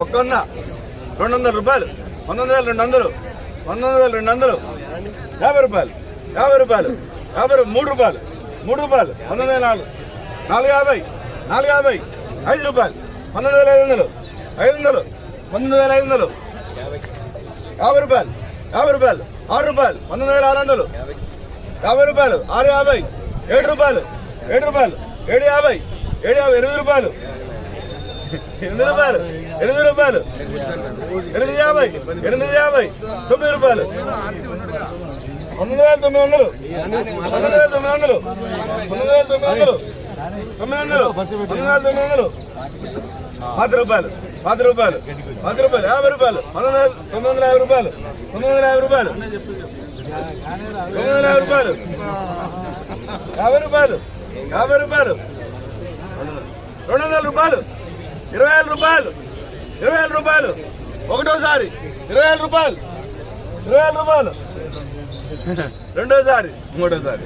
ఒక్క వంద రెండు వందల రూపాయలు పంతొమ్మిది వేల రెండు వందలు పంతొమ్మిది వేల రెండు వందలు యాభై రూపాయలు యాభై రూపాయలు యాభై మూడు రూపాయలు మూడు రూపాయలు పంతొమ్మిది వేల నాలుగు నాలుగు యాభై నాలుగు యాభై ఐదు రూపాయలు పంతొమ్మిది వేల ఐదు వందలు ఐదు వందలు పంతొమ్మిది వేల ఐదు వందలు యాభై రూపాయలు యాభై రూపాయలు ఆరు రూపాయలు పంతొమ్మిది వేల ఆరు వందలు యాభై రూపాయలు ఆరు యాభై ఏడు రూపాయలు ఏడు రూపాయలు ఏడు యాభై ఏడు యాభై ఎనిమిది రూపాయలు ఎనిమిది రూపాయలు ఎనిమిది రూపాయలు. ఎనిమిది యాభై ఎనిమిది యాభై తొమ్మిది రూపాయలు. తొమ్మిది వేల తొమ్మిది వందలు. తొమ్మిది వేల తొమ్మిది వందలు. తొమ్మిది వేల తొమ్మిది వందలు. తొమ్మిది వందలు. తొమ్మిది వేల తొమ్మిది వందలు. పది రూపాయలు పది రూపాయలు పది రూపాయలు యాభై రూపాయలు. పంతొమ్మిది వేల తొమ్మిది వందల యాభై రూపాయలు. తొమ్మిది వందల యాభై రూపాయలు. తొమ్మిది వందల యాభై రూపాయలు. యాభై రూపాయలు యాభై రూపాయలు. రెండు వందల రూపాయలు. ఇరవై వేల రూపాయలు. ఇరవై వేల రూపాయలు. ఒకటోసారి. ఇరవై వేల రూపాయలు. ఇరవై వేల రూపాయలు. రెండోసారి. మూడోసారి.